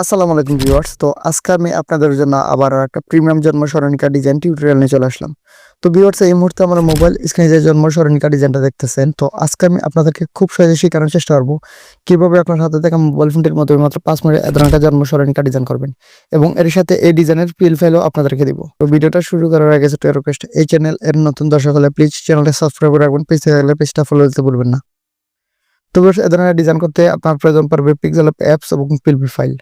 আসসালামু আলাইকুম ভিউয়ার্স। তো আজকে আমি আপনাদের জন্য আবার একটা প্রিমিয়াম জন্ম স্মরণিকা ডিজাইন টিউটোরিয়াল নিয়ে চলে আসলাম। তো ভিউয়ার্স, এই মুহূর্তে আমার মোবাইল স্ক্রিনে যে জন্ম স্মরণিকা ডিজাইনটা দেখতেছেন, তো আজকে আমি আপনাদেরকে খুব সহজে শেখানোর চেষ্টা করব কীভাবে আপনার হাতে দেখা মোবাইল ফোনটির মধ্যে মাত্র পাঁচ মিনিটে এ ধরনের একটা জন্ম স্মরণিকা ডিজাইন করবেন এবং এর সাথে এই ডিজাইনের পিল ফাইলও আপনাদেরকে দিব। তো ভিডিওটা শুরু করার আগে ছোট রিকোয়েস্ট এই চ্যানেল এর নতুন দর্শক হলে প্লিজ চ্যানেলটা সাবস্ক্রাইব করে রাখবেন, পেজ থেকে গেলে পেজটা ফলো দিতে ভুলবেন না। তো এ ধরনের ডিজাইন করতে আপনার প্রয়োজন পড়বে পিক্সেল অ্যাপস এবং পিলপি ফাইল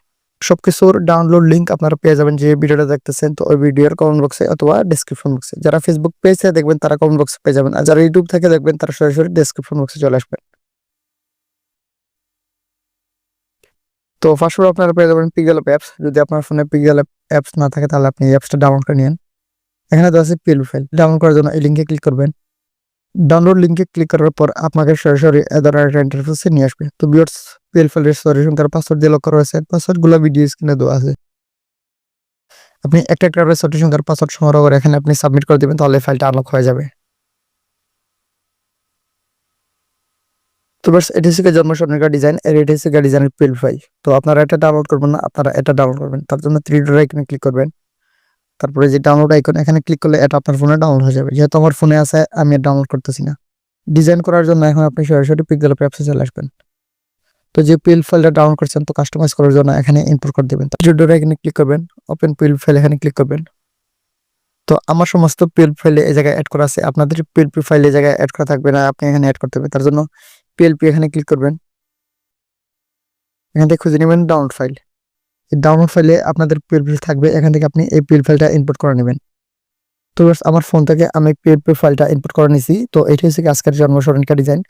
সবকিছুর ডাউনলোড লিঙ্ক আপনারা পেয়ে যাবেন যে ভিডিওটা দেখতেছেন, তো ওই ভিডিওর কমেন্ট বক্সে অথবা ডিসক্রিপশন বক্সে যারা ফেসবুক পেজে দেখবেন, তারা কমেন্ট বক্সে পেয়ে যাবেন। আর যারা ইউটিউব থেকে দেখবেন, তারা সরাসরি ডিসক্রিপশন বক্সে চলে আসবেন। তো ফার্স্ট অফ আপনারা পেয়ে যাবেন পিগেল অ্যাপস যদি আপনার ফোনে পিগেল অ্যাপস না থাকে, তাহলে আপনি এই অ্যাপসটা ডাউনলোড করে নিন এখানে দেওয়া আছে পিএল ফাইল ডাউনলোড করার জন্য এই লিঙ্কে ক্লিক করবেন। ডাউনলোড লিঙ্কে ক্লিক করার পর আপনাকে সরাসরি এ একটা ইন্টারফেসে নিয়ে আসবে। তো বিয়ার্স পিএল সলিউশন তার পাসওয়ার্ড দিয়ে লক করা হয়েছে। পাসওয়ার্ডগুলো ভিডিও স্ক্রিনে দেওয়া আছে। আপনি একটা একটা করে সলিউশন তার পাসওয়ার্ড সংগ্রহ করে এখানে আপনি সাবমিট করে দিবেন, তাহলে ফাইলটা আনলক হয়ে যাবে। তো বাস এটি হচ্ছে জন্ম স্বর্ণিকা ডিজাইন এর এটি হচ্ছে ডিজাইনের পিএল ফাইল তো আপনারা এটা ডাউনলোড করবেন না, আপনারা এটা ডাউনলোড করবেন। তার জন্য থ্রি ডট আইকনে ক্লিক করবেন। তারপরে যে ডাউনলোড আইকন এখানে ক্লিক করলে এটা আপনার ফোনে ডাউনলোড হয়ে যাবে। যেহেতু আমার ফোনে আছে, আমি ডাউনলোড করতেছি না। ডিজাইন করার জন্য এখন আপনি সরাসরি পিক্সেল অ্যাপসে চলে আসবেন। তো যে পিএল ফাইলটা ডাউনলোড করছেন, তো কাস্টমাইজ করার জন্য এখানে ইনপুট করে দেবেন। ভিডিওটা এখানে ক্লিক করবেন ওপেন পিএল ফাইল এখানে ক্লিক করবেন। তো আমার সমস্ত পিএল ফাইলে এই জায়গায় অ্যাড করা আছে। আপনাদের পিএলপি ফাইল জায়গায় অ্যাড করা থাকবে না, আপনি এখানে অ্যাড করতে হবে। তার জন্য পিএলপি এখানে ক্লিক করবেন। এখান থেকে খুঁজে নেবেন ডাউনলোড ফাইল ডাউনলোড ফাইলে আপনাদের পিএলপি থাকবে, এখান থেকে আপনি এই পিএল ফাইলটা ইনপুট করে নেবেন। তো আমার ফোন থেকে আমি পিএলপি ফাইলটা ইনপুট করে নিছি। তো এটা হচ্ছে আজকের জন্মস্মরণিকা ডিজাইন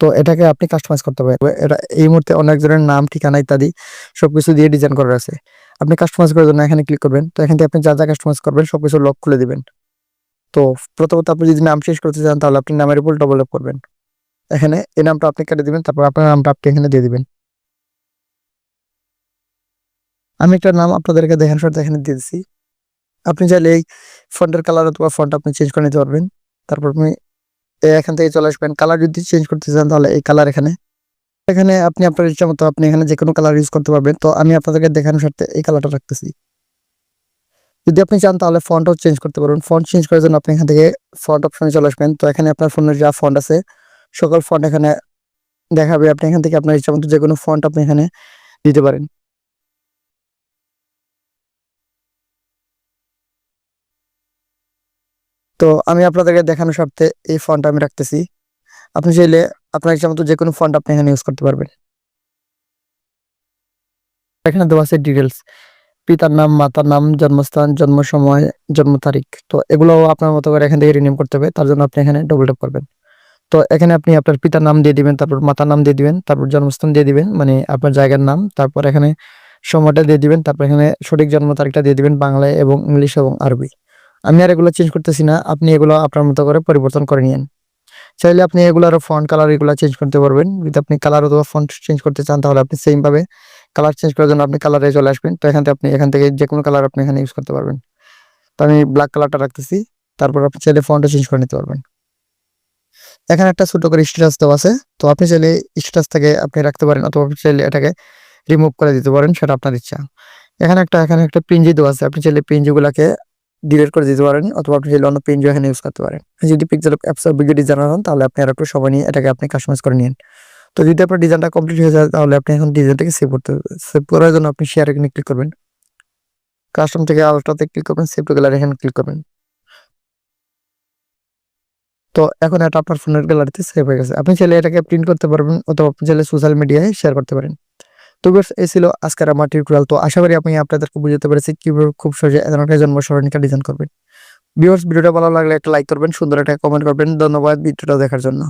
তো এটাকে আপনি কাস্টমাইজ করতে পারবেন এটা এই মুহূর্তে অনেক জনের নাম, ঠিকানা ইত্যাদি সবকিছু দিয়ে ডিজাইন করা আছে। আপনি কাস্টমাইজ করার জন্য এখানে ক্লিক করবেন। তো এখান থেকে আপনি যা যা কাস্টমাইজ করবেন সবকিছু লক খুলে দিবেন। তো প্রথমত আপনি যদি নাম শেষ করতে চান তাহলে আপনি নামের উপর ডবল আপ করবেন। এখানে এই নামটা আপনি কেটে দিবেন, তারপর আপনার নামটা আপনি এখানে দিয়ে দিবেন। আমি একটা নাম আপনাদেরকে দেখানোর সাথে এখানে দিয়েছি আপনি চাইলে এই ফন্টের কালার অথবা ফন্ট আপনি চেঞ্জ করে নিতে পারবেন। তারপর আপনি এখান থেকে চলে আসবেন। কালার যদি চেঞ্জ করতে চান তাহলে এই কালার এখানে। এখানে আপনি আপনার ইচ্ছা মতো আপনি এখানে যে কোনো কালার ইউজ করতে পারবেন। তো আমি আপনাদেরকে দেখানোর সাথে এই কালারটা রাখতেছি। যদি আপনি চান তাহলে ফন্টও চেঞ্জ করতে পারবেন। ফন্ট চেঞ্জ করার জন্য আপনি এখান থেকে ফন্ট অপশনে চলে আসবেন। তো এখানে আপনার ফোনের যা ফন্ট আছে, সকল ফন্ট এখানে দেখাবে। আপনি এখান থেকে আপনার ইচ্ছা মতো যে কোনো ফন্ট আপনি এখানে দিতে পারেন। তো আমি আপনাদেরকে দেখানোর স্বার্থে এই ফন্ট আমি রাখতেছি। আপনি চাইলে আপনার ইচ্ছা মতো যে কোনো ফন্ট আপনি এখানে ইউজ করতে পারবেন। এখানে দেওয়া আছে ডিটেলস পিতার নাম, মাতার নাম, জন্মস্থান জন্ম সময় জন্ম তারিখ। তো এগুলো আপনার মতো করে এখান থেকে রিনিম করতে হবে, তার জন্য আপনি এখানে ডবল ট্যাপ করবেন। তো এখানে আপনি আপনার পিতার নাম দিয়ে দিবেন, তারপর মাতার নাম দিয়ে দিবেন, তারপর জন্মস্থান দিয়ে দিবেন মানে আপনার জায়গার নাম, তারপর এখানে সময়টা দিয়ে দিবেন, তারপর এখানে সঠিক জন্ম তারিখটা দিয়ে দিবেন বাংলায় এবং ইংলিশ এবং আরবি। আমি আর এগুলো চেঞ্জ করতেছি না। আপনি এগুলো আপনার মতো করে পরিবর্তন করে নিন চাইলে আপনি এগুলোর ফন্ট কালার এগুলো চেঞ্জ করতে পারবেন। যদি আপনি কালার অথবা ফন্ট চেঞ্জ করতে চান, তাহলে আপনি সেম ভাবে কালার চেঞ্জ করার জন্য আপনি কালারে চলে আসবেন। তো এখান থেকে আপনি, এখান থেকে যে কোনো কালার আপনি এখানে ইউজ করতে পারবেন। তো আমি ব্ল্যাক কালারটা রাখতেছি। তারপর আপনি চাইলে ফন্টও চেঞ্জ করে নিতে পারবেন। এখানে একটা ছোট করে স্ট্যাটাস দেওয়া আছে। তো আপনি চাইলে স্ট্যাটাস থেকে আপনি রাখতে পারেন অথবা আপনি চাইলে এটাকে রিমুভ করে দিতে পারেন, সেটা আপনার ইচ্ছা। এখানে একটা এখানে একটা পিঞ্জি দেওয়া আছে। আপনি চাইলে পিঞ্জিগুলাকে ডিলিট করে দিতে পারেন অথবা আপনি চাইলে অন্য পিঞ্জি এখানে ইউজ করতে পারেন। যদি পিক্সেল অ্যাপস ভিডিও ডিজাইনার হন, তাহলে আপনি আর একটু সময় নিয়ে এটাকে আপনি কাস্টমাইজ করে নিন তো যদি আপনার ডিজাইনটা কমপ্লিট হয়ে যায়, তাহলে আপনি এখন ডিজাইনটাকে সেভ করতে সেভ করার জন্য আপনি শেয়ার এখানে ক্লিক করবেন। কাস্টম থেকে আলট্রাতে ক্লিক করবেন সেভ টু গ্যালারি এখানে ক্লিক করবেন। তো এখন এটা আপনার ফোনের গ্যালারিতে সেভ হয়ে গেছে। আপনি চাইলে এটাকে প্রিন্ট করতে পারবেন অথবা আপনি চাইলে সোশ্যাল মিডিয়ায় শেয়ার করতে পারেন। তো এই ছিল আজকের আমার টিউটোরিয়াল তো আশা করি আমি আপনাদেরকে বুঝতে পেরেছি কীভাবে খুব সহজে এ ধরনের জন্ম স্মরণিকা ডিজাইন করবেন। ভিউয়ার্স ভিডিওটা ভালো লাগলে একটা লাইক করবেন, সুন্দর একটা কমেন্ট করবেন। ধন্যবাদ ভিডিওটা দেখার জন্য।